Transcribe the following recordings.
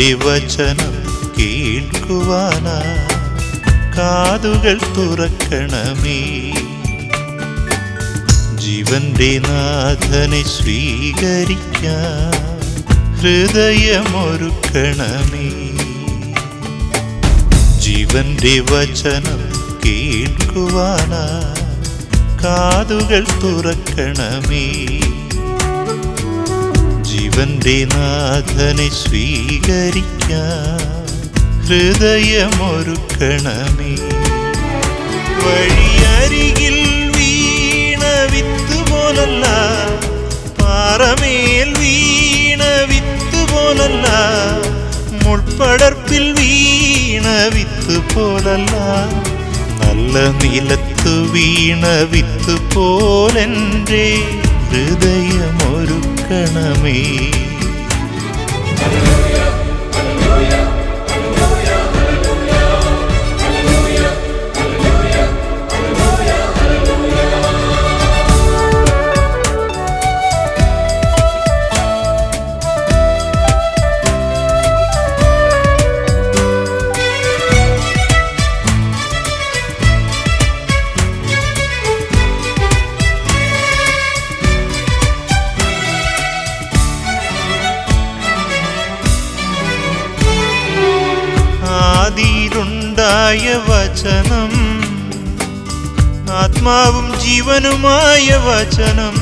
കേൾക്കുവാന കേൾക്കുവാനാ. കാതുകൾ തുറക്കണമേ. ജീവന്റെ നാഥനെ സ്വീകരിക്കാൻ ഹൃദയമൊരുക്കണമേ. ജീവന്റെ വചനം കേൾക്കുവാനാ. കാതുകൾ തുറക്കണമേ. ജീവന്റെ നാഥനെ സ്വീകരിക്കാൻ ഹൃദയമൊരുക്കണമേ വഴിയരികിൽ വീണ വിത്ത് പോലല്ല പാറമേൽ വീണ വിത്ത് പോലല്ല മുൾപ്പടർപ്പിൽ വീണ വിത്ത് പോലല്ല നല്ല നിലത്ത് വീണ വിത്ത് പോലെന്റെ ഹൃദയമൊരുക്കണമേ. ജീവനുമായ വചനം.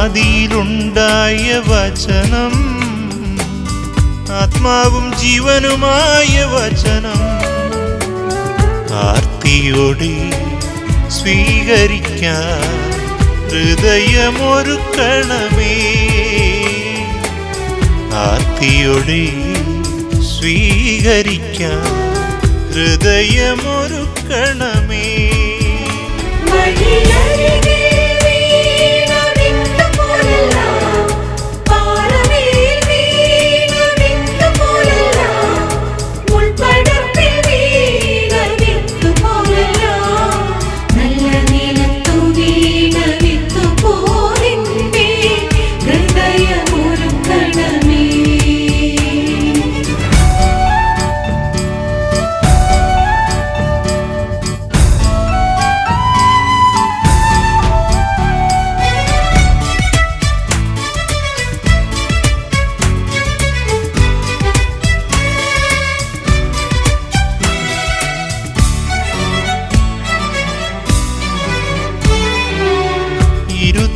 ആദിയിലുണ്ടായ വചനം. ആത്മാവും ജീവനുമായ വചനം. ആർത്തിയോടെ സ്വീകരിക്കാൻ ഹൃദയമൊരുക്കണമേ. ആർത്തിയോടെ സ്വീകരിക്കാൻ ഹൃദയമൊരുക്കണമേ. மணியடிகள்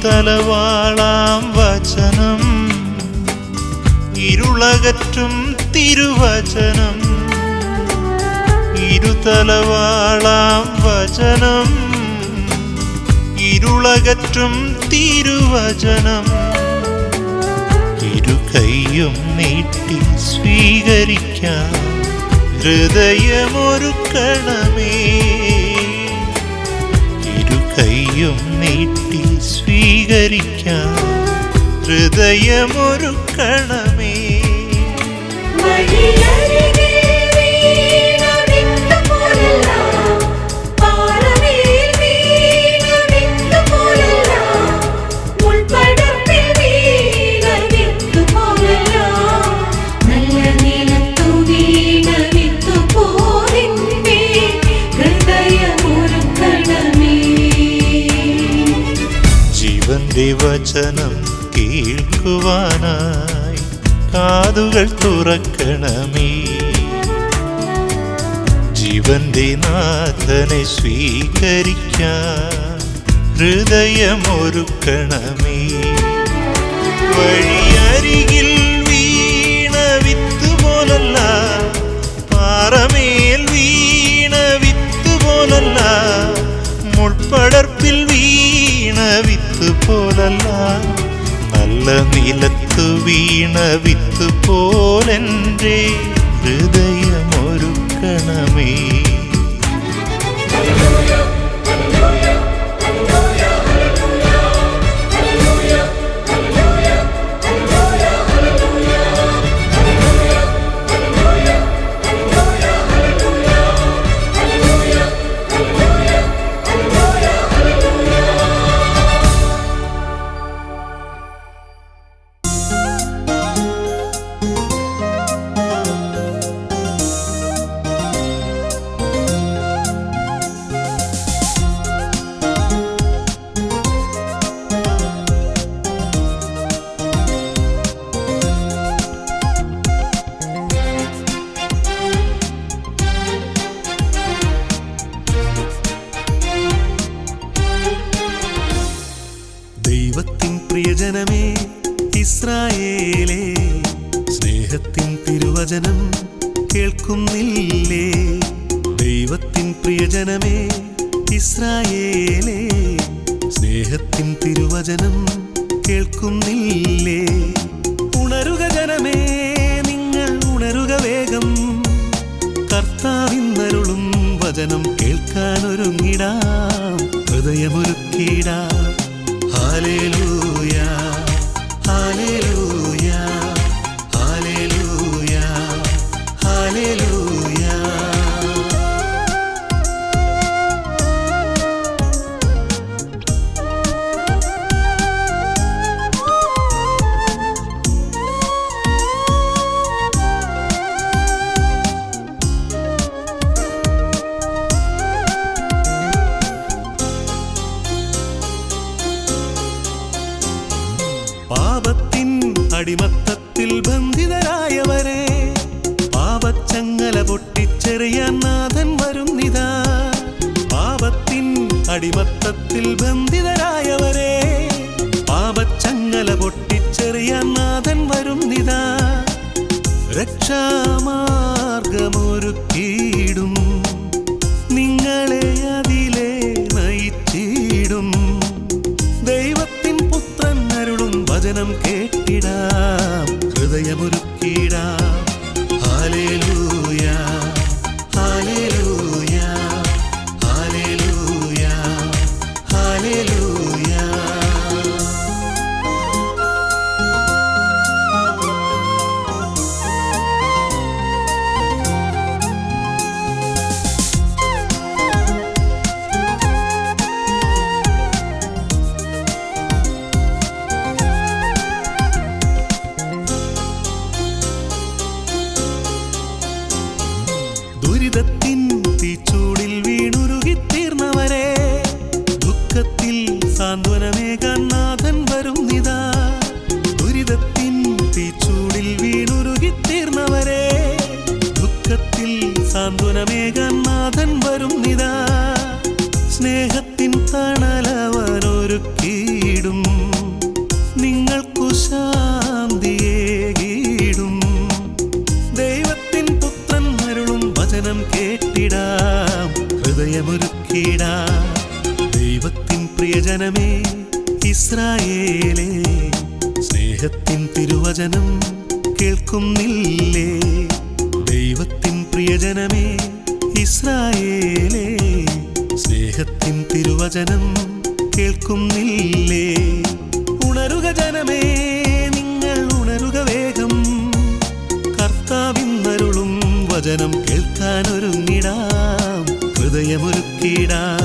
ഇരുതലവാളാം വചനം. ഇരുളകറ്റും തിരുവചനം. ഇരുതലവാളാം വചനം. ഇരുളകറ്റും തിരുവചനം. ഇരു കൈയും നീട്ടി സ്വീകരിക്കാം. ഹൃദയമൊരുക്കണമേ ഇരു കൈയും നീട്ടി സ്വീകരിക്കാൻ ഹൃദയമൊരുക്കണമേ വഴിയരികെ വചനം കേൾക്കുവാനായി കാതുകൾ തുറക്കണമേ. ജീവന്റെ നാഥനെ സ്വീകരിക്കാൻ ഹൃദയമൊരുക്കണമേ. വഴിയരികിൽ വീണ വിത്ത് പോലല്ല പാറമേൽ വീണ വിത്ത് പോലല്ല മുൾപ്പടർപ്പിൽ വീണ വിത്ത് പോലല്ല നല്ല നിലത്തു വീണ വിത്ത് പോലെന്റെ ഹൃദയമൊരുക്കണമേ. ഇസ്രായേലേ സ്നേഹത്തിൻ തിരുവചനം കേൾക്കുന്നില്ലേ? ദൈവത്തിൻ പ്രിയജനമേ ഇസ്രായേലേ സ്നേഹത്തിൻ തിരുവചനം കേൾക്കുന്നില്ലേ? ഉണരുക ജനമേ നിങ്ങൾ ഉണരുക വേഗം. കർത്താവിന്നരുളും വചനം കേൾക്കാനൊരുങ്ങിടാം. ഹൃദയമൊരുക്കിടാം ഹാലേലൂയാ ഹാലേലൂയ പ്രിയജനമേ ഇസ്രായേലേ സ്നേഹത്തിൻ തിരുവചനം കേൾക്കുന്നില്ലേ? ദൈവത്തിൻ പ്രിയജനമേ ഇസ്രായേലേ സ്നേഹത്തിൻ തിരുവചനം കേൾക്കുന്നില്ലേ? ഉണരുക ജനമേ നിങ്ങൾ ഉണരുക വേഗം. കർത്താവിന്നരുളും വചനം കേൾക്കാനൊരുങ്ങിടാം ഹൃദയമൊരുക്കിടാം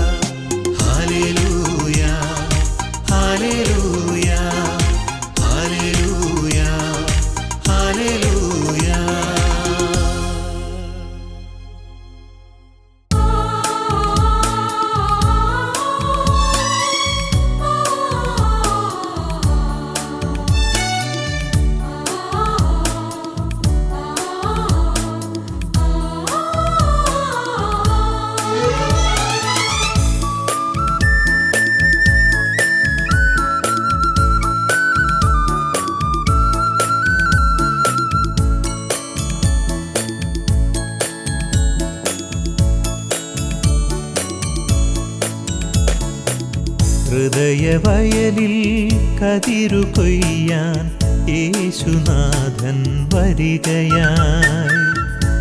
ഹൃദയവയലിൽ കതിരു കൊയ്യാൻ യേശുനാഥൻ വരികയായി.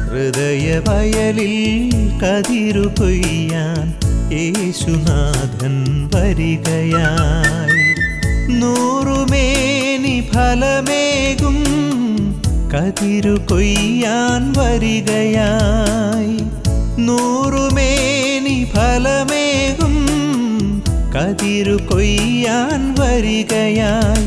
ഹൃദയവയലിൽ കതിരു കൊയ്യാൻ യേശുനാഥൻ വരികയായി. നൂറുമേനി ഫലമേകും കതിരു കൊയ്യാൻ വരികയായി. നൂറുമേനി ഫലമേകും കതിരു കൊയ്യാൻ വരികയായി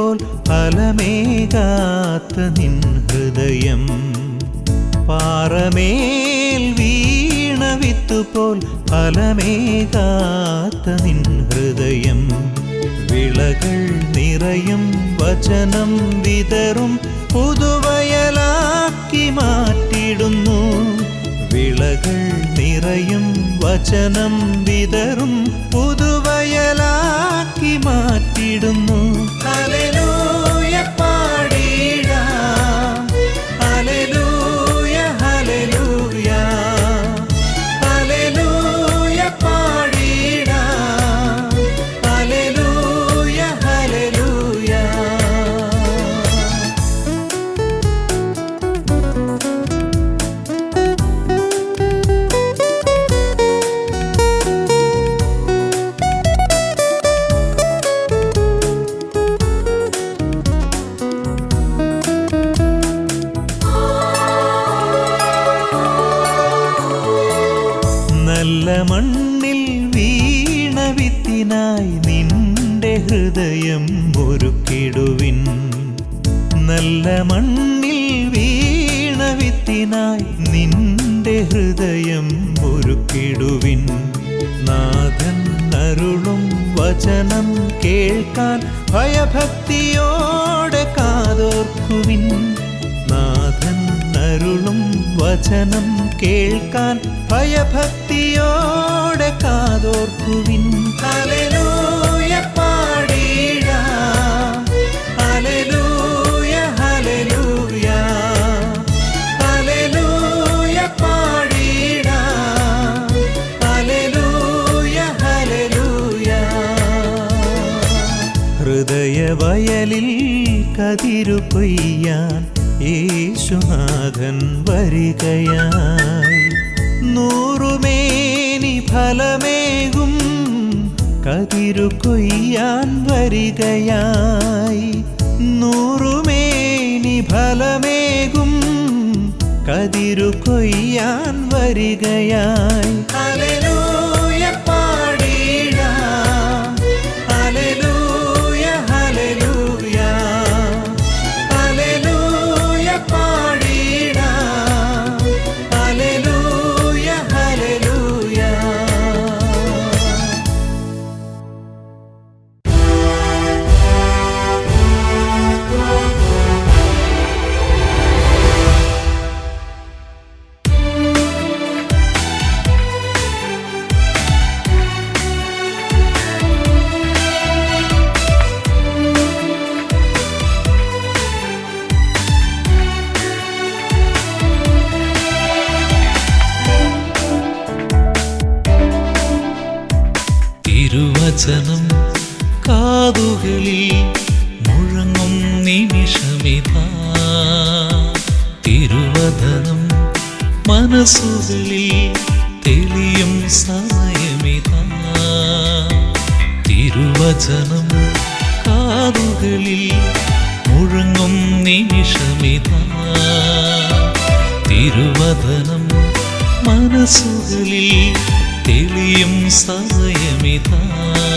വിത്തുപോൽ ഫലമേകാത്ത നിൻ ഹൃദയം. പാറമേൽ വീണ വിത്തുപോൽ ഫലമേകാത്ത നിൻ ഹൃദയം. വിളകൾ നിറയും വചനം വിതറും പുതുവയലാക്കി മാറ്റിടുന്നു വിളകൾ നിറയും വചനം വിതറും പുതുവയലാക്കി മാറ്റിടുന്നു വചനം കേൾക്കാൻ ഭയഭക്തിയോടെ കാതോർക്കുവിൻ. നാഥൻ അരുളും വചനം കേൾക്കാൻ ഭയഭക്തിയോടെ കാതോർക്കുവിൻ. ഹല്ലേലൂയ കതിരു കൊയ്യാൻ യേശുനാഥൻ വരികയായി. നൂറുമേനി ഫലമേകും കതിരു കൊയ്യാൻ വരികയായി. നൂറുമേനി ഫലമേകും കതിരു കൊയ്യാൻ വരികയായി തിരുവചനം കാതുകളിൽ മുഴങ്ങും നിമിഷമിതാ. തിരുവചനം മനസ്സുകളിൽ തെളിയും സമയമിതാ. തിരുവചനം കാതുകളിൽ മുഴങ്ങും നിമിഷമിതാ. തിരുവചനം മനസ്സുകളിൽ തെളിയും സമയമിതാ.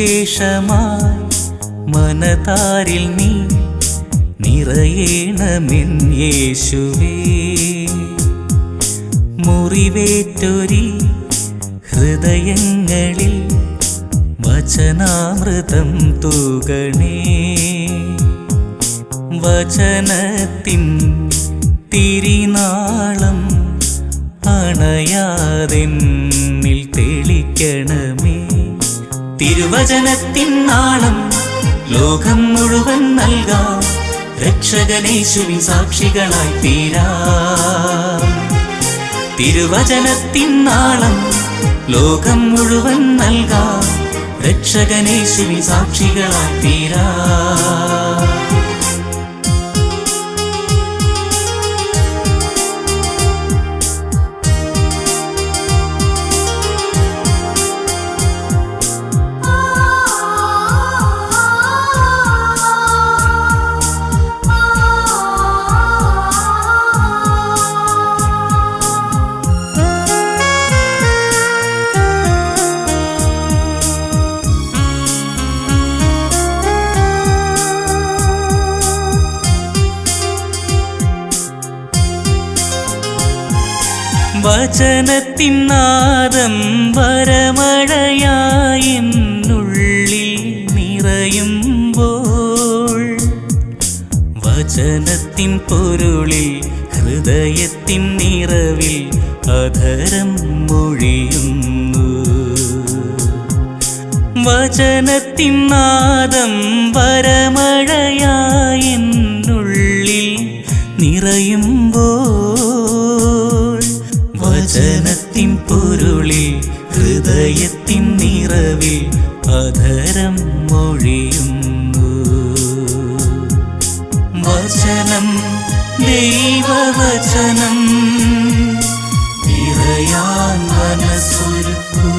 സുവിശേഷമായി മനതാരിൽ നീ നിറയേണമെൻ യേശുവേ. മുറിവേറ്റൊരി ഹൃദയങ്ങളിൽ വചനാമൃതം തൂകണേ. വചനത്തിൻ തിരിനാളം അണയാതെന്നിൽ തെളിക്കണമേ. തിരുവചനത്തിൻ നാളം ലോകം മുഴുവൻ നൽകാം. രക്ഷകനേശുവിൻ സാക്ഷികളായി തീരാ. തിരുവചനത്തിൻ നാളം ലോകം മുഴുവൻ നൽകാം. രക്ഷകനേശുവിൻ സാക്ഷികളായി തീരാ. വചനത്തിൻ നാദം വരമഴയായെന്നുള്ളിൽ നിറയുമ്പോൾ വചനത്തിൻ പൊരുളിൽ ഹൃദയത്തിൻ നിറവിൽ അധരം മൊഴിയുന്നു. വചനത്തിൻ നാദം വചനം ദൈവവചനം നിറയാൻ മനസ്സൊരുക്കൂ.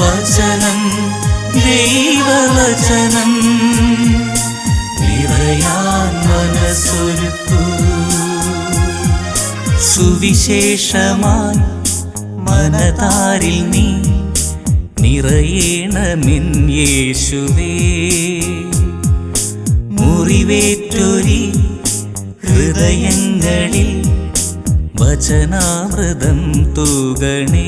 വചനം ദൈവവചനം നിറയാൻ മനസ്സൊരുക്കൂ. സുവിശേഷമായി മനതാരിൽ നീ നിറയേണമിൻ യേശുവേ. മുറിവേറ്റൊരി ഹൃദയങ്ങളിൽ വചനാമൃതം തൂകണേ.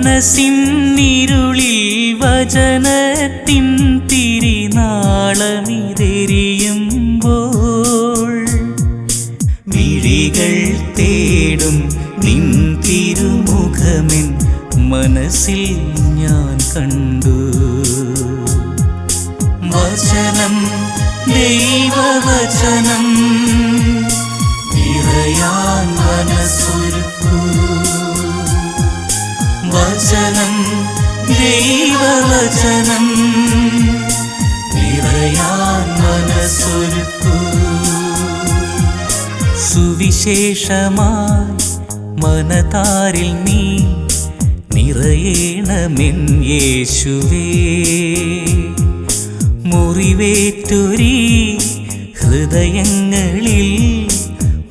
മനസ്സിന്നിരുളിൽ വചനത്തിൻ തിരിനാളമിതെരിയുമ്പോൾ വിഴികൾ തേടും നിൻ തിരുമുഖമെൻ മനസ്സിൽ ഞാൻ കണ്ടു. വചനം ദൈവവചനം ദൈവവചനം നിറയാൻ മനസ്സൊരുക്കൂ. സുവിശേഷമായി മനതാരിൽ നീ നിറയണമെൻ യേശുവേ. മുറിവേറ്റൊരി ഹൃദയങ്ങളിൽ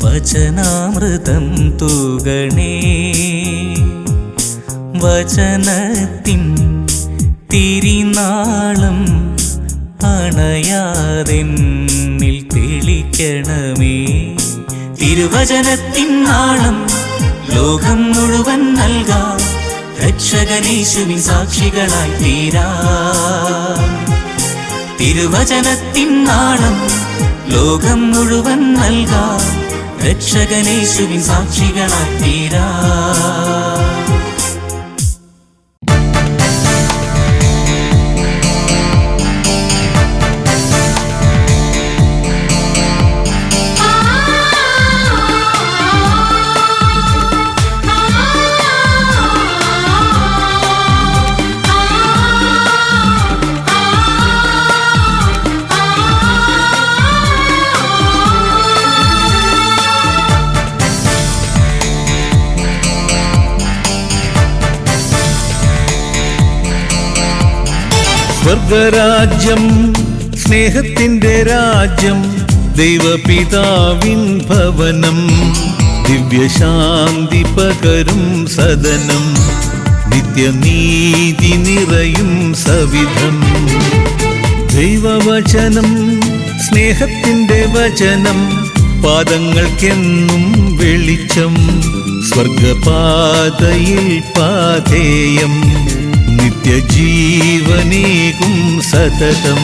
വചനാമൃതം തൂകണേ. വചനത്തിൻ തിരിനാളം അണയാതെന്നിൽ തെളിക്കണമേ. തിരുവചനത്തിൻ നാളം ലോകം മുഴുവൻ നൽകാം. രക്ഷകനേശുവിൻ സാക്ഷികളായി തീരാ. തിരുവചനത്തിൻ നാളം ലോകം മുഴുവൻ നൽകാം. രക്ഷകനേശുവിൻ സാക്ഷികളായി തീരാ. സ്വർഗരാജ്യം സ്നേഹത്തിന്റെ രാജ്യം ദൈവപിതാവിൻ ഭവനം ദിവ്യശാന്തി പകരും സദനം നിത്യനീതി നിറയും സവിധം. ദൈവവചനം സ്നേഹത്തിന്റെ വചനം പാദങ്ങൾക്കെന്നും വെളിച്ചം സ്വർഗപാതയിൽ പാതേയം. നിത്യജീവനേകും സതതം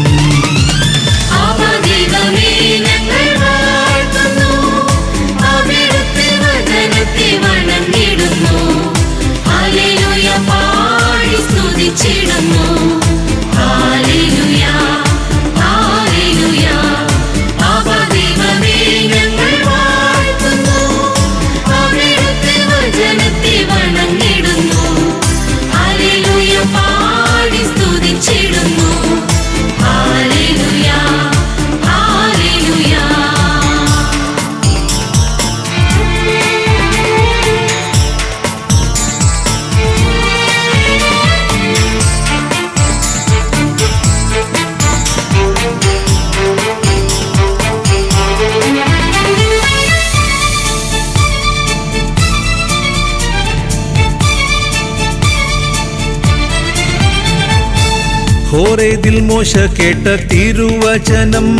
ഹോറേതിൽ ദിൽമോശ കേട്ട തിരുവചനം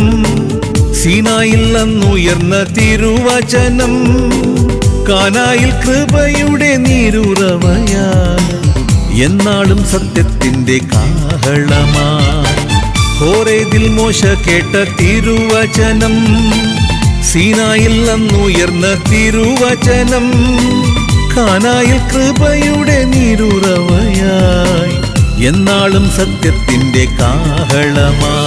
സീനായിൽ അന്നുയർന്ന തിരുവചനം കാനായിൽ കൃപയുടെ നീരുറവയാ എന്നാളും സത്യത്തിന്റെ കാഹളമാ. ഹോറേതിൽ ദിൽമോശ കേട്ട തിരുവചനം സീനായിൽ അന്നുയർന്ന തിരുവചനം കാനായിൽ കൃപയുടെ നീരുറവയായി. എന്നാളും സത്യത്തിന്റെ കാഹളമാ.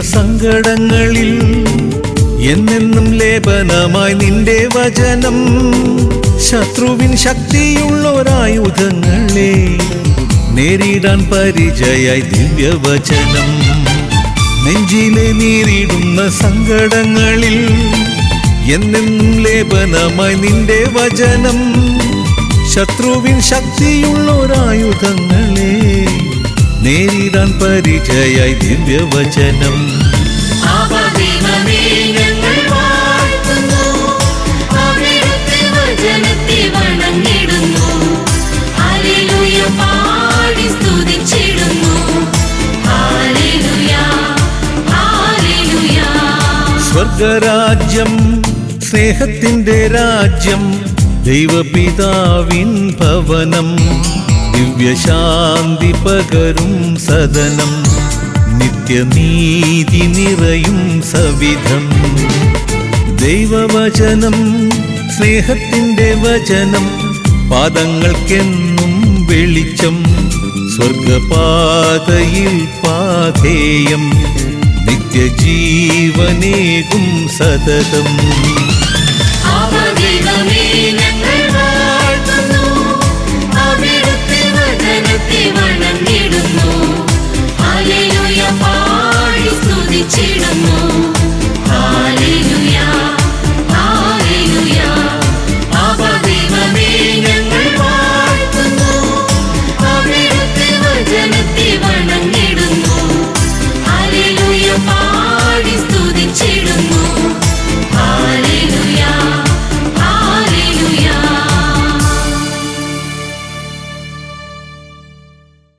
സങ്കടങ്ങളിൽ എന്നെന്നും ലേപനമായി നിന്റെ വചനം. ശത്രുവിൻ ശക്തിയുള്ളൊരായുധങ്ങളെ നേരിടാൻ പരിചയായി ദിവ്യവചനം. നെഞ്ചിലെ നേരിടുന്ന സങ്കടങ്ങളിൽ എന്നെന്നും ലേപനമായി നിന്റെ വചനം. ശത്രുവിൻ ശക്തിയുള്ളൊരായുധങ്ങളെ നേരിടാൻ പരിചയായി ദിവ്യവചനം. രാജ്യം സ്നേഹത്തിന്റെ രാജ്യം ദൈവപിതാവിൻ ഭവനം. ദിവ്യശാന്തി പകരും സദനം നിത്യനീതി നിറയും സവിധം. ദൈവവചനം സ്നേഹത്തിന്റെ വചനം പാദങ്ങൾക്കെന്നും വെളിച്ചം സ്വർഗപാതയിൽ പാതേയം നിത്യജീവനേകും സതതം. കാണിച്ചിടുന്നു